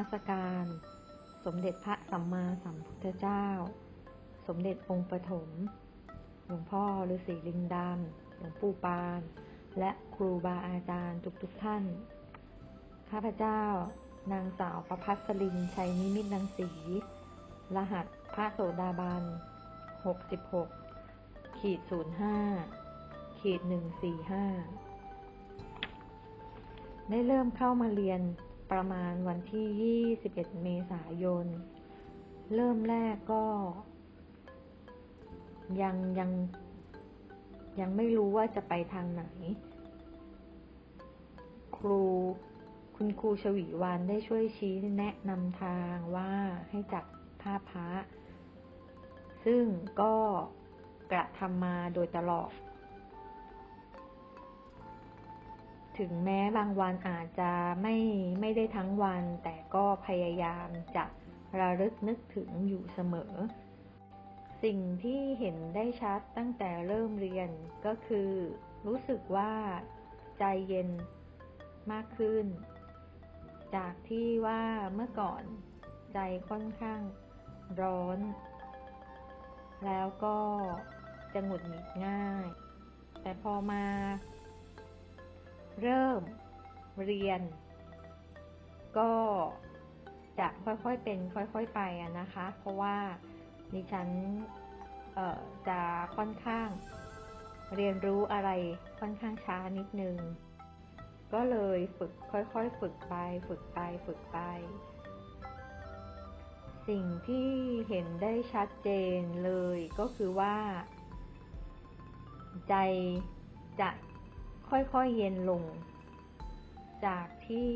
ัสการ สมเด็จพระสัมมาสัมพุทธเจ้า สมเด็จองค์ปฐม หลวงพ่อฤาษีลิงดำ หลวงปู่ปาน และครูบาอาจารย์ทุกๆท่าน ข้าพเจ้านางสาวประพัสลินชัยนิมิตรังสี รหัสพระโสดาบัน 66 ขีด 05 ขีด 145 ได้เริ่มเข้ามาเรียน ประมาณวันที่ 21 เมษายน เริ่มแรกก็ ยังยังยังไม่รู้ว่าจะไปทางไหน ครูคุณครูชวีวันได้ช่วยชี้แนะนำทางว่าให้จับภาพพระ ซึ่งก็กระทำมาโดยตลอด ถึงแม้บางวันอาจจะไม่ไม่ได้ทั้งวัน แต่ก็พยายามจะระลึกนึกถึงอยู่เสมอ สิ่งที่เห็นได้ชัดตั้งแต่เริ่มเรียนก็คือ รู้สึกว่าใจเย็นมากขึ้น จากที่ว่าเมื่อก่อนใจค่อนข้างร้อน แล้วก็จะหงุดหงิดง่าย แต่พอมา เริ่มเรียน ก็จะค่อยๆเป็นค่อยๆไปนะคะ เพราะว่าดิฉันจะค่อนข้าง เรียนรู้อะไรค่อนข้างช้านิดนึง ก็เลยฝึกค่อยๆ ฝึกไป ฝึกไปฝึกไป สิ่งที่เห็นได้ชัดเจนเลยก็คือว่า ใจจะ ค่อยๆเย็นลง จากที่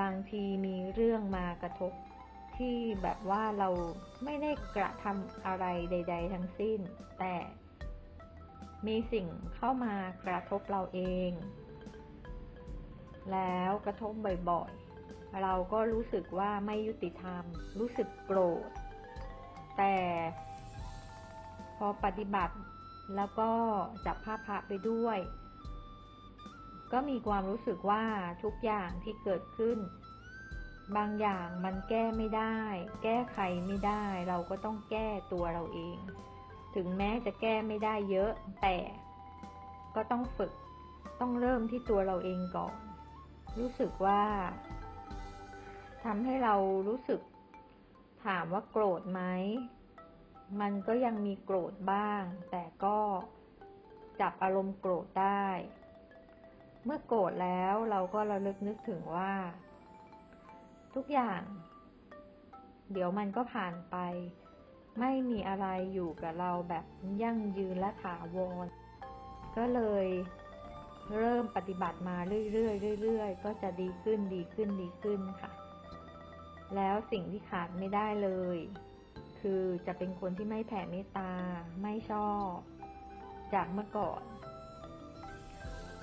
บางทีมีเรื่องมากระทบที่แบบว่าเราไม่ได้กระทำอะไรใด ๆ ทั้งสิ้น แต่มีสิ่งเข้ามากระทบเราเอง แล้วกระทบบ่อยๆ เราก็รู้สึกว่าไม่ยุติธรรม รู้สึกโกรธ แต่พอปฏิบัติแล้วก็จับภาพพระไปด้วย ก็มีความรู้สึกว่าทุกอย่างที่เกิดขึ้น บางอย่างมันแก้ไม่ได้ แก้ไขไม่ได้ เราก็ต้องแก้ตัวเราเอง ถึงแม้จะแก้ไม่ได้เยอะ แต่ก็ต้องฝึก ต้องเริ่มที่ตัวเราเองก่อน รู้สึกว่าทำให้เรารู้สึก ถามว่าโกรธไหม มันก็ยังมีโกรธบ้าง แต่ก็จับอารมณ์โกรธได้ เมื่อโกรธแล้วเราก็ระลึกนึกถึงว่า ทุกอย่าง เดี๋ยวมันก็ผ่านไป ไม่มีอะไรอยู่กับเราแบบยั่งยืนและถาวร ก็เลยเริ่มปฏิบัติมาเรื่อยๆเรื่อยๆ ก็จะดีขึ้นดีขึ้นดีขึ้นค่ะ แล้วสิ่งที่ขาดไม่ได้เลย คือจะเป็นคนที่ไม่แผ่เมตตา ไม่ชอบ จากเมื่อก่อน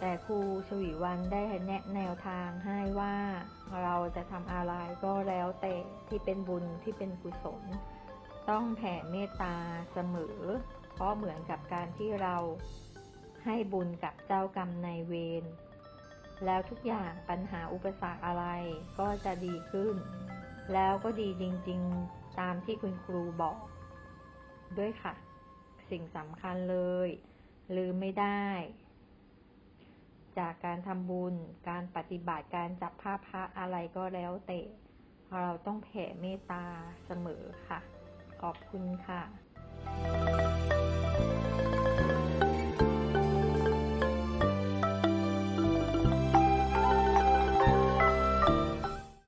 แต่ครูชวีวันได้แนะแนวทางให้ว่าเราจะทำอะไรก็แล้วแต่ที่เป็นบุญที่เป็นกุศล ต้องแผ่เมตตาเสมอ เพราะเหมือนกับการที่เราให้บุญกับเจ้ากรรมนายเวรแล้วทุกอย่างปัญหาอุปสรรคอะไรก็จะดีขึ้น แล้วก็ดีจริง ๆ ตามที่คุณครูบอก ด้วยค่ะ สิ่งสำคัญเลย ลืมไม่ได้ จากการทำบุญ การปฏิบัติการจับภาพพระอะไรก็แล้วแต่เราต้องแผ่เมตตาเสมอค่ะ ขอบคุณค่ะ